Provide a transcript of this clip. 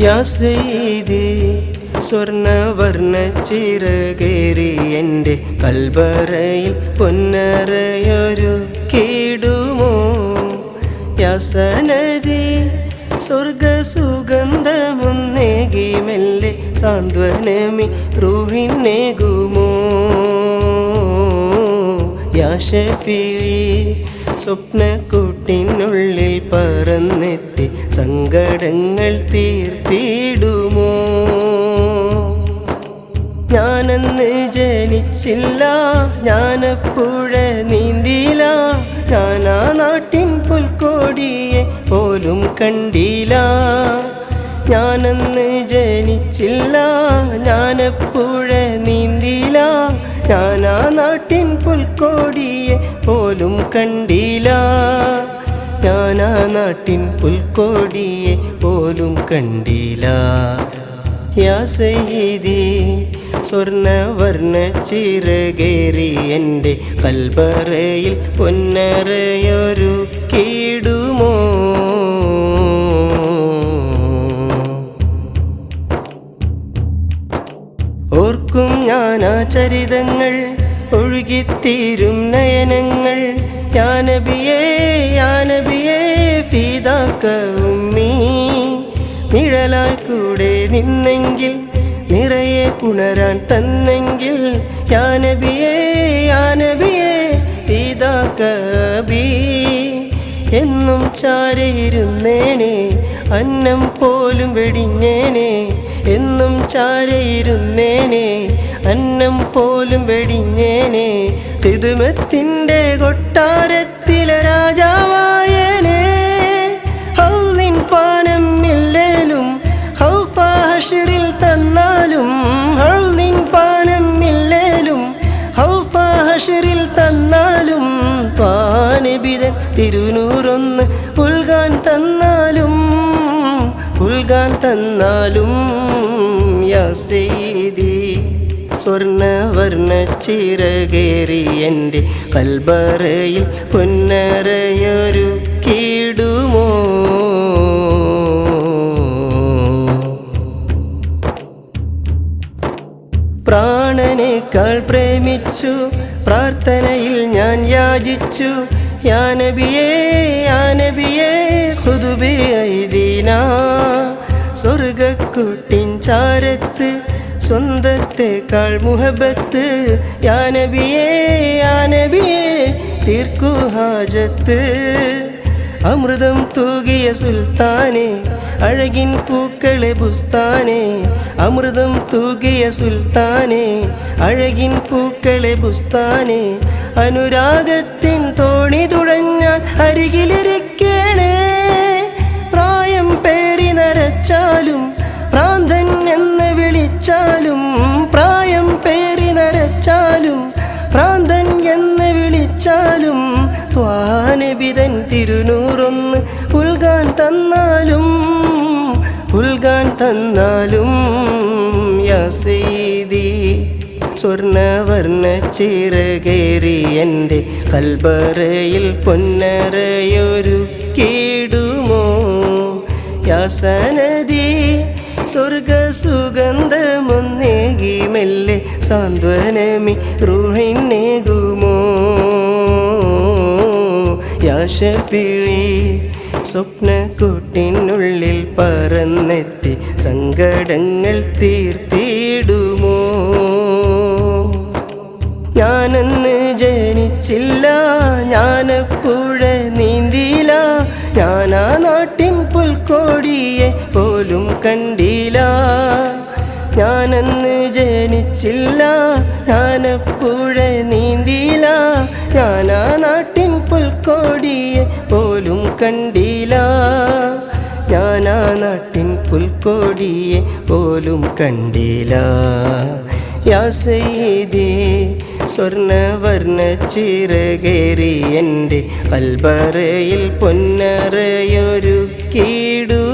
യാ സ്വർണവർണ ചിറകേറി എന്റെ കൽബറയിൽ പൊന്നറയൊരു കേടുമോ? യാ സനദി സ്വർഗ സുഗന്ധമൊന്നേകി മെല്ലെ സാന്ത്വനമി റൂഹിന്നേകുമോ യാശപ്പിഴി ഷഫീഴി സ്വപ്നക്കൂട്ടിനുള്ളിൽ പറന്നെത്തി സങ്കടങ്ങൾ തീർത്തിടുമോ? ഞാനന്ന് ജനിച്ചില്ല ഞാനപ്പുഴ നീന്തില ഞാനാ നാട്ടിൻ പുൽക്കോടിയെ പോലും കണ്ടില്ല. ഞാനന്ന് ജനിച്ചില്ല ഞാനപ്പുഴ നീന്തില ഞാനാ നാട്ടിൻ പുൽക്കോടിയെ പോലും കണ്ടില്ല. നാട്ടിൻ പുൽക്കോടിയെ പോലും കണ്ടില്ല. യാ സ്വർണവർണ ചിറകേറി എന്റെ കൽബറയിൽ പൊന്നറയൊരു കീടുമോ? ഓർക്കും ഞാൻ ആ ചരിതങ്ങൾ ഒഴുകിത്തീരും നയനങ്ങൾ. യാനബിയേ യാനബിയേ ഫീതാക്ക ഉമ്മീ കൂടെ നിന്നെങ്കിൽ നിറയെ പുണരാൻ തന്നെങ്കിൽ യാനബിയേ യാനബിയേ ഫീതാക്കബീ എന്നും ചാരയിരുന്നേനെ അന്നം പോലും വെടിഞ്ഞേനെ. എന്നും ചാരയിരുന്നേനെ അന്നം പോലും വെടിഞ്ഞേനെ. ഹിതുമത്തിന്റെ കൊട്ടാരത്തിലെ രാജാവായനെ ഹൗഫാഷിറിൽ തന്നാലും ഹൗലിൻ പാനം ഇല്ലേലും ഹൗഫാഷിറിൽ തന്നാലും ത്വാനബിതൻ തിരുനൂറൊന്ന് പുൽകാൻ തന്നാലും പുൽകാൻ തന്നാലും യാ സെയ്തി സ്വർണവർണ ചിറകേറി എന്റെ കൽബറയിൽ പൊന്നറയൊരു കീടുമോ പ്രാണനേക്കാൾ പ്രേമിച്ചു. പ്രാർത്ഥനയിൽ ഞാൻ യാചിച്ചു. യാനബിയേ യാനബിയേ ഹുദുബേ ഐദീന. സ്വർഗക്കുട്ടിൻ ചാരത്ത് സ്വന്തത്തെക്കാൾ മുഹബത്ത്. യാനബിയേ യാനബിയേ തീർക്കു ഹാജത്ത്. അമൃതം തൂകിയ സുൽത്താനെ അഴകിൻ പൂക്കളെ ബുസ്താനെ അമൃതം തൂകിയ സുൽത്താനെ അഴകിൻ പൂക്കളെ ബുസ്താനെ അനുരാഗത്തിൻ തോണി തുഴഞ്ഞാൽ അരികിലിരിക്കണേ. പ്രായം പേറി നരച്ചാലും പ്രാന്തൻ എന്ന് വിളിച്ചാലും പ്രായം പേറി നരച്ചാലും പ്രാന്തൻ എന്ന് വിളിച്ചാലും ത്വാനബിതൻ തിരുനൂറൊന്ന് ഉൽകാൻ തന്നാലും. ഉൽകാൻ തന്നാലും യാസീതി സ്വർണവർണ ചിറകേറി എന്റെ കൽബറയിൽ പൊന്നറയൊരു കീടുമോ യാസനദി സ്വർഗസുഗന്ധമൊന്നേകി മെല്ലെ സാന്ത്വനമി റൂഹിനേകുമോ? യാശപിഴി സ്വപ്നക്കൂട്ടിനുള്ളിൽ പറന്നെത്തി സങ്കടങ്ങൾ തീർത്തിടുമോ? ഞാനന്ന് ജനിച്ചില്ല ഞാനപ്പുഴ നീന്തില്ല ഞാനാ നാട്ടിൻ പുൽക്കോടിയെ പോലും കണ്ടില്ല. ഞാനന്ന് ജനിച്ചില്ല ഞാനപ്പുഴ നീന്തില്ല ഞാനാ നാട്ടിൻ പുൽക്കോടിയെ പോലും കണ്ടില്ല. ഞാനാ നാട്ടിൻ പുൽക്കോടിയെ പോലും കണ്ടില്ല. യാ സയ്യിദി സ്വർണവർണ ചിറകേറി എന്റെ അൽബറയിൽ പൊന്നറയൊരു കീടു